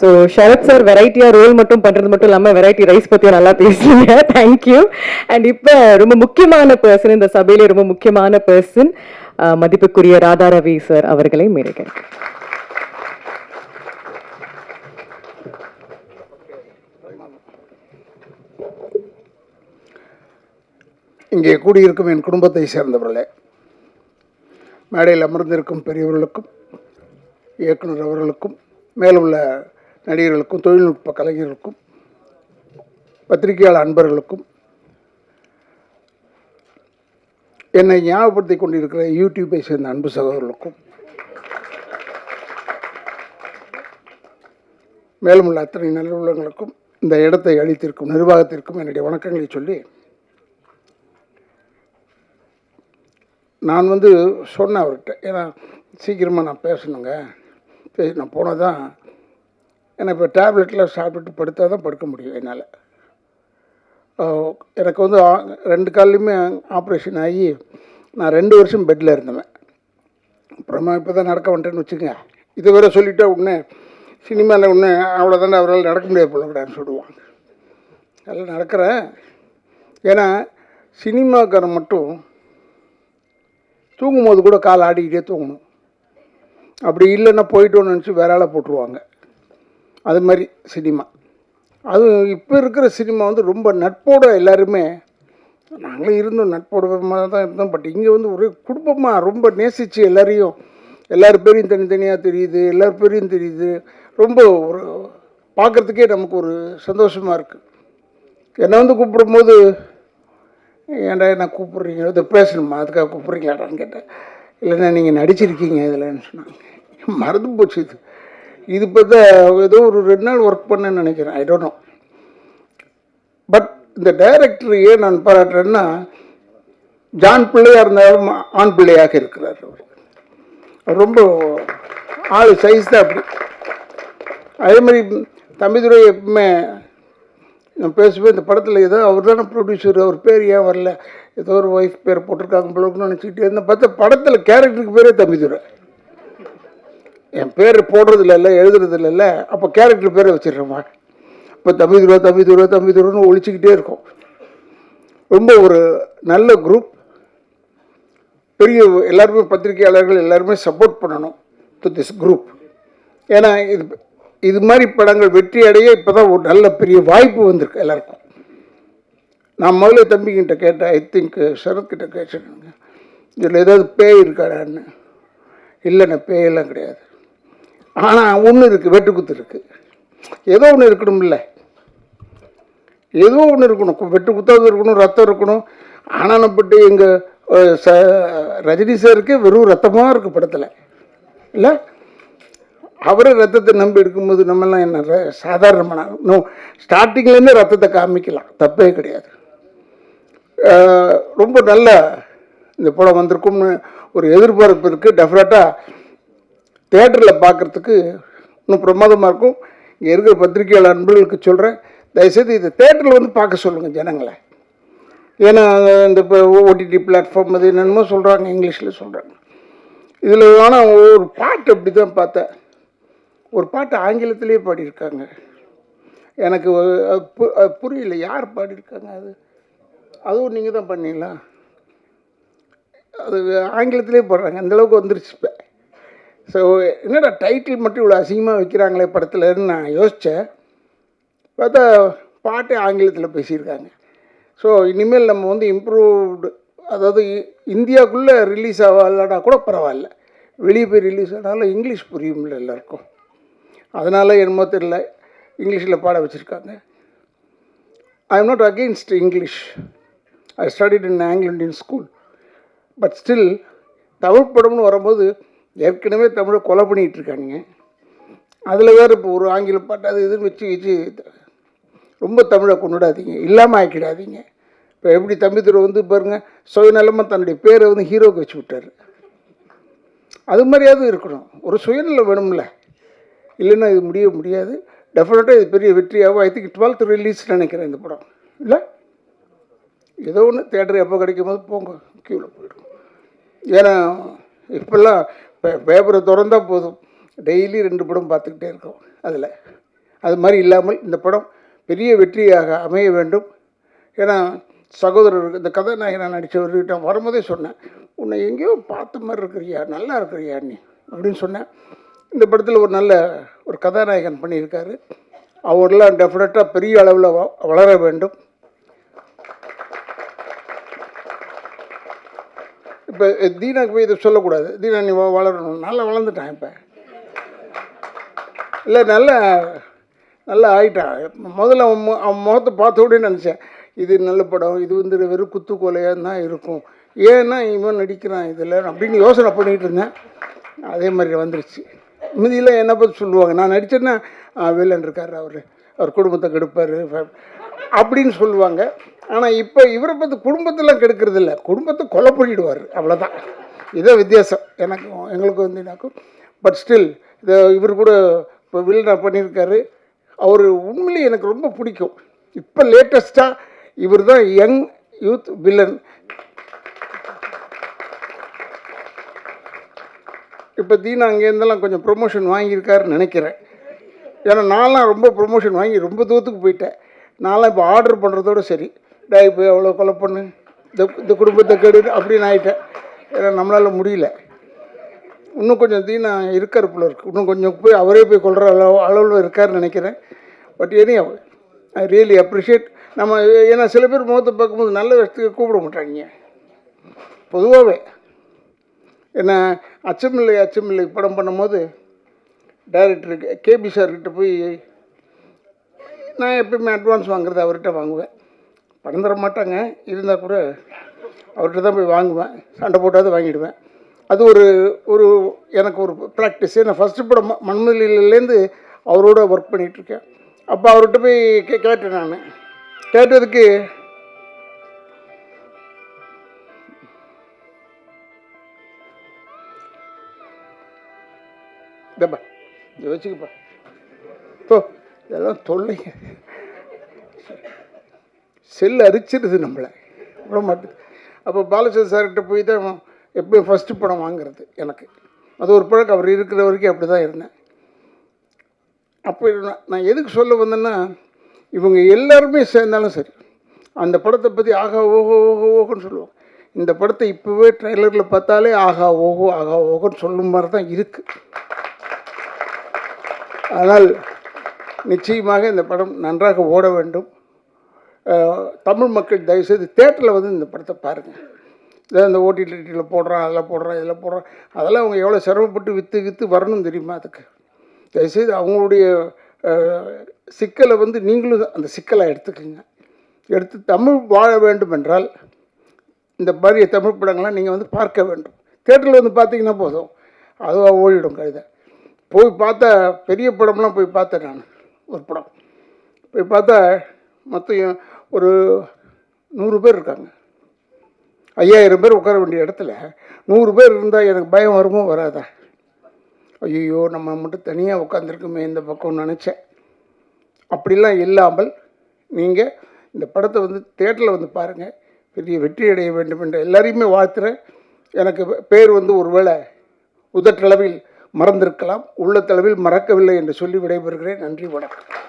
So Sharath sir வெரைட்டியாக role மட்டும் பண்ணுறது மட்டும் இல்லாமல் வெரைட்டி ரைஸ் பற்றியும் நல்லா பேசுனீங்க தேங்க்யூ அண்ட் இப்போ ரொம்ப முக்கியமான பர்சன் இந்த சபையிலே ரொம்ப முக்கியமான பர்சன் மதிப்புக்குரிய ராதா ரவி சார் அவர்களை மேடைக்கிறேன் இங்கே கூடியிருக்கும் என் குடும்பத்தை சேர்ந்தவர்களே மேடையில் அமர்ந்திருக்கும் பெரியவர்களுக்கும் இயக்குனர் அவர்களுக்கும் மேலுள்ள நடிகர்களுக்கும் தொழில்நுட்ப கலைஞர்களுக்கும் பத்திரிகையாளர் அன்பர்களுக்கும் என்னை ஞாபகப்படுத்தி கொண்டிருக்கிற யூடியூப்பை சேர்ந்த அன்பு சகோதரர்களுக்கும் மேலும் உள்ள அத்தனை நல்லுள்ளங்களுக்கும் இந்த இடத்தை அளித்திருக்கும் நிர்வாகத்திற்கும் என்னுடைய வணக்கங்களை சொல்லி நான் வந்து சொன்னேன் அவர்கிட்ட. ஏன்னா சீக்கிரமாக நான் பேசணுங்க. பேசி நான் போனதான் தான் ஏன்னா இப்போ டேப்லெட்டில் சாப்பிட்டுட்டு படுத்தால் தான் படுக்க முடியும் என்னால். எனக்கு வந்து ரெண்டு கால்லையுமே ஆப்ரேஷன் ஆகி நான் ரெண்டு வருஷம் பெட்டில் இருந்தேன் அப்புறமா இப்போ தான் நடக்க வந்துட்டேன்னு வச்சுக்கோங்க. இது வேற சொல்லிட்டா உடனே சினிமாவில் ஒன்று அவ்வளோதானே அவரால் நடக்க முடியாது போல கூடாதுன்னு சொல்லுவாங்க அதெல்லாம் நடக்கிறேன். ஏன்னா சினிமாக்காரன் மட்டும் தூங்கும்போது கூட கால் ஆடிக்கிட்டே தூங்கணும். அப்படி இல்லைன்னா போயிட்டோன்னு நினச்சி வேற ஆளை போட்டுருவாங்க. அது மாதிரி சினிமா. அது இப்போ இருக்கிற சினிமா வந்து ரொம்ப நட்போட எல்லாருமே நாங்களும் இருந்தோம் நட்போட தான் இருந்தோம். பட் இங்கே வந்து ஒரு குடும்பமாக ரொம்ப நேசித்து எல்லாரையும் எல்லார் பேரையும் தனித்தனியாக தெரியுது எல்லார் பேரையும் தெரியுது. ரொம்ப ஒரு பார்க்குறதுக்கே நமக்கு ஒரு சந்தோஷமாக இருக்குது என்னை வந்து கூப்பிடும்போது ஏன்டா என்ன கூப்பிட்றீங்க? இதை பேசணுமா? அதுக்காக கூப்பிட்றீங்களாடான்னு கேட்டேன். இல்லைன்னா நீங்கள் நடிச்சிருக்கீங்க இதில்ன்னு சொன்னாங்க. மறந்து போச்சு இது. இது பார்த்தா ஏதோ ஒரு ரெண்டு நாள் ஒர்க் பண்ணேன்னு நினைக்கிறேன். ஐ டோன்ட் நோ பட் இந்த டைரக்டர் ஏன் நான் பாராட்டுறேன்னா ஜான் பிள்ளையாக இருந்தாலும் ஆண் பிள்ளையாக இருக்கிறார் அவர். அவர் ரொம்ப ஆள் சைஸ் தான் அப்படி. அதே மாதிரி தம்பிதுரை எப்பவுமே நான் பேசுவேன் இந்த படத்தில் ஏதோ அவர் தானே ப்ரொடியூசர் அவர் பேர் ஏன் வரல? ஏதோ ஒரு ஒய்ஃப் பேர் போட்டிருக்காங்க போலன்னு நினச்சிக்கிட்டே இருந்தேன். பார்த்தா படத்தில் கேரக்டருக்கு பேரே தம்பிதுரை என் பேர் போடுறது இல்லைல்ல எழுதுறது இல்லைல்ல அப்போ கேரக்டர் பேரை வச்சிடுறோமா இப்போ துவை தம்பி தூரன்னு ஒழிச்சிக்கிட்டே இருக்கும். ரொம்ப ஒரு நல்ல குரூப் பெரிய எல்லாருமே பத்திரிகையாளர்கள் எல்லாருமே சப்போர்ட் பண்ணணும் டு திஸ் குரூப் ஏன்னா இது இது மாதிரி படங்கள் வெற்றி அடைய இப்போ தான் ஒரு நல்ல பெரிய வாய்ப்பு வந்திருக்கு எல்லாருக்கும். நான் முதல்ல தம்பிக்கிட்ட கேட்டேன் ஐ திங்க் சரத்கிட்ட கேட்டேனுங்க இதில் ஏதாவது பேய் இருக்காடான்னு. இல்லைண்ணே பேயெல்லாம் கிடையாது. ஆனால் ஒன்று இருக்குது வெட்டுக்குத்து இருக்குது ஏதோ ஒன்று இருக்கணும்ல. ஏதோ ஒன்று இருக்கணும். வெட்டு குத்தாவது இருக்கணும் ரத்தம் இருக்கணும். ஆனானப்பட்டு எங்கள் ச ரஜினி சாருக்கு வெறும் ரத்தமாக இருக்குது படத்தில். இல்லை? அவரே ரத்தத்தை நம்பி எடுக்கும்போது நம்மெல்லாம் என்ன ர- சாதாரணமான நோ ஸ்டார்டிங்லேருந்து ரத்தத்தை காமிக்கலாம். தப்பே கிடையாது. ரொம்ப நல்ல இந்த படம் வந்திருக்கும்னு ஒரு எதிர்பார்ப்பு இருக்குது டெஃபினட்டாக தேட்டரில் பார்க்குறதுக்கு இன்னும் பிரமாதமாக இருக்கும். இங்கே இருக்கிற பத்திரிகையாளர் நண்பர்களுக்கு சொல்கிறேன் தயவுசெய்து இதை தேட்டரில் வந்து பார்க்க சொல்லுங்கள் ஜனங்களை. ஏன்னா இந்த இப்போ ஓடிடி பிளாட்ஃபார்ம் அது என்னென்னமோ சொல்கிறாங்க இங்கிலீஷில் சொல்கிறாங்க இதில் ஆனால் ஒரு பாட்டு அப்படி தான் பார்த்தேன். ஒரு பாட்டு ஆங்கிலத்திலே பாடியிருக்காங்க. எனக்கு புரியல. யார் பாடியிருக்காங்க அது? அதுவும் நீங்கள் தான் பண்ணீங்களா? அது ஆங்கிலத்திலே பாடுறாங்க. அந்த அளவுக்கு வந்துருச்சு இப்போ. ஸோ என்னடா டைட்டில் மட்டும் இவ்வளோ அசிங்கமாக வைக்கிறாங்களே படத்துலன்னு நான் யோசித்தேன் பார்த்தா பாட்டே ஆங்கிலத்தில் பேசியிருக்காங்க. ஸோ இனிமேல் நம்ம வந்து இம்ப்ரூவ்டு அதாவது இ- இந்தியாவுக்குள்ளே ரிலீஸ் ஆகலனா கூட பரவாயில்ல. வெளியே போய் ரிலீஸ் ஆனாலும் இங்கிலீஷ் புரியும்ல எல்லாருக்கும். அதனால் என்னமோ தெரியல. இங்கிலீஷில் பாட வச்சுருக்காங்க. I am not against English I studied in Anglo Indian school but still Tamil படம்னு வரும்போது ஏற்கனவே தமிழை கொலை பண்ணிகிட்டு இருக்கானுங்க அதில் வேறு இப்போ ஒரு ஆங்கில பாட்டு அது இதுன்னு வச்சு வச்சு ரொம்ப தமிழை கொண்டுடாதீங்க இல்லாமல் ஆக்கிடாதீங்க. இப்போ எப்படி தம்பித்துறை வந்து பாருங்கள் சுயநலமாக தன்னுடைய பேரை வந்து ஹீரோக்கு வச்சு விட்டார். அது மாதிரியாவது இருக்கணும். ஒரு சுயநலம் வேணும்ல. இல்லைன்னா இது முடிய முடியாது. டெஃபினட்டாக இது பெரிய வெற்றியாகவும் ஐ திங்க் டுவெல்த் ரிலீஸ் நினைக்கிறேன் இந்த படம். இல்லை? ஏதோ ஒன்று தேட்டர் எப்போ கிடைக்கும் போது போங்க க்யூவில் போயிடும். ஏன்னா இப்போல்லாம் பேப்பரை திறந்தால் போதும். டெய்லி ரெண்டு படம் பார்த்துக்கிட்டே இருக்கோம் அதில். அது மாதிரி இல்லாமல் இந்த படம் பெரிய வெற்றியாக அமைய வேண்டும். ஏன்னா சகோதரர் இந்த கதாநாயகனை நடித்தவர்கிட்ட வரும்போதே சொன்னேன் உன்னை எங்கேயோ பார்த்த மாதிரி இருக்கிறியா? நல்லா இருக்கிறியா நீ? அப்படின்னு சொன்னேன். இந்த படத்தில் ஒரு நல்ல ஒரு கதாநாயகன் பண்ணியிருக்காரு. அவரெல்லாம் டெஃபினட்டாக பெரிய அளவில் வ- வளர வேண்டும். இப்போ தீனாக்கு போய் இதை சொல்லக்கூடாது. தீனா நீ வளரணும். நல்லா வளர்ந்துட்டான் இப்போ. இல்லை நல்ல நல்லா ஆயிட்டான். முதல்ல அவன் மு- அவன் முகத்தை பார்த்த உடனே நினச்சேன் இது நல்ல படம் இது வந்து வெறும் குத்து கொலையாக தான் இருக்கும். ஏன்னா இவன் நடிக்கிறான் இதில் அப்படின்னு யோசனை பண்ணிகிட்டு இருந்தேன். அதே மாதிரி வந்துருச்சு. மீதியில் என்ன பற்றி சொல்லுவாங்க. நான் நடித்தேன்னா வில்லன் இருக்கார் அவர். அவர் குடும்பத்தை கெடுப்பார் அப்படின்னு சொல்லுவாங்க. ஆனால் இப்போ இவரை பற்றி குடும்பத்தெல்லாம் கெடுக்கிறது இல்லை குடும்பத்தை கொலை பண்ணிடுவார். அவ்வளோதான் இதே வித்தியாசம். எனக்கும் எங்களுக்கு வந்து எனக்கும் பட் ஸ்டில் இதை இவர் கூட இப்போ வில்லனா பண்ணியிருக்காரு. அவர் உண்மையிலே எனக்கு ரொம்ப பிடிக்கும். இப்போ லேட்டஸ்ட்டாக இவர் தான் யங் யூத் வில்லன் இப்போ தீனா அங்கேருந்தெல்லாம் கொஞ்சம் ப்ரொமோஷன் வாங்கியிருக்காருன்னு நினைக்கிறேன். ஏன்னா நான்லாம் ரொம்ப ப்ரொமோஷன் வாங்கி ரொம்ப தூரத்துக்கு போயிட்டேன். நான்லாம் இப்போ ஆர்டர் பண்ணுறதோட சரி. டே இப்போ எவ்வளோ கொலை பண்ணு? இந்த இந்த குடும்பத்தை கெடு அப்படின்னு ஆகிட்டேன் ஏன்னா நம்மளால் முடியல. இன்னும் கொஞ்சம் தீனா இருக்கார் போல இருக்கு. இன்னும் கொஞ்சம் போய் அவரே போய் கொள்கிற அளவு அளவில் இருக்காருன்னு நினைக்கிறேன். But any I really appreciate நம்ம ஏன்னா சில பேர் முகத்தை பார்க்கும்போது நல்ல விஷயத்துக்கு கூப்பிட மாட்டாங்க. பொதுவாகவே என்ன அச்சமில்லை அச்சமில்லை படம் பண்ணும்போது டைரக்டருக்கு கேபி சார்கிட்ட போய் நான் எப்பயுமே அட்வான்ஸ் வாங்குறது? அவர்கிட்ட வாங்குவேன். பணம் தர மாட்டாங்க. இருந்தால் கூட அவர்கிட்ட தான் போய் வாங்குவேன். சண்டை போட்டாவது வாங்கிடுவேன். அது ஒரு ஒரு எனக்கு ஒரு ப்ராக்டிஸ் நான் ஃபஸ்ட்டு படம் ம- அவரோட ஒர்க் பண்ணிகிட்ருக்கேன் அப்போ அவர்கிட்ட போய் கே கேட்டேன் நான். கேட்டதுக்கு இதப்பா இதை வச்சுக்கப்பா. போ. இதெல்லாம் தொல்லைங்க செல் அரிச்சிருது நம்மளை. விட மாட்டுது அப்போ பாலச்சந்திர சார்கிட்ட போய் தான் எப்பயும் ஃபஸ்ட்டு படம் வாங்குறது எனக்கு. அது ஒரு பழக்கம். அவர் இருக்கிற வரைக்கும் அப்படி தான் இருந்தேன். அப்போ நான் நான் எதுக்கு சொல்ல வந்தேன்னா இவங்க எல்லாருமே சேர்ந்தாலும் சரி அந்த படத்தை பற்றி ஆகா ஓஹோ ஓஹோ ஓஹோன்னு சொல்லுவாங்க. இந்த படத்தை இப்போவே ட்ரெய்லரில் பார்த்தாலே ஆகா ஓஹோ ஆகா ஓஹோன்னு சொல்லும் மாதிரி தான் இருக்குது ஆனால் நிச்சயமாக இந்த படம் நன்றாக ஓட வேண்டும். தமிழ் மக்கள் தயவுசெய்து தேட்டரில் வந்து இந்த படத்தை பாருங்கள் இதை இந்த ஓடிடியில் போடுறான் அதில் போடுறான் இதில் போடுறான். அதெல்லாம் அவங்க எவ்வளோ சிரமப்பட்டு விற்று விற்று வரணும் தெரியுமா அதுக்கு? தயவுசெய்து அவங்களுடைய சிக்கலை வந்து நீங்களும் அந்த சிக்கலை எடுத்துக்கோங்க. எடுத்து தமிழ் வாழ வேண்டும் என்றால் இந்த மாதிரி தமிழ் படங்கள்லாம் நீங்கள் வந்து பார்க்க வேண்டும். தேட்டரில் வந்து பார்த்தீங்கன்னா போதும். அதுவாக ஓடிடும் கழுதை போய் பார்த்தா பெரிய படம்லாம் போய் பார்த்தேன் நான். ஒரு படம். போய் பார்த்தா மொத்தம் ஒரு நூறு பேர் இருக்காங்க. ஐயாயிரம் பேர் உட்கார வேண்டிய இடத்துல நூறு பேர் இருந்தால் எனக்கு பயம் வருமோ வராதா? ஐயோ நம்ம மட்டும் தனியாக உட்காந்துருக்குமே இந்த பக்கம் நினச்சேன். அப்படிலாம் இல்லாமல் நீங்கள் இந்த படத்தை வந்து தேட்டரில் வந்து பாருங்கள் பெரிய வெற்றி அடைய வேண்டும் என்று எல்லாரையுமே வாழ்த்துறேன். எனக்கு பேர் வந்து ஒருவேளை உதட்டளவில் மறந்திருக்கலாம். உள்ளத்தளவில் மறக்கவில்லை என்று சொல்லி விடைபெறுகிறேன். நன்றி வணக்கம்.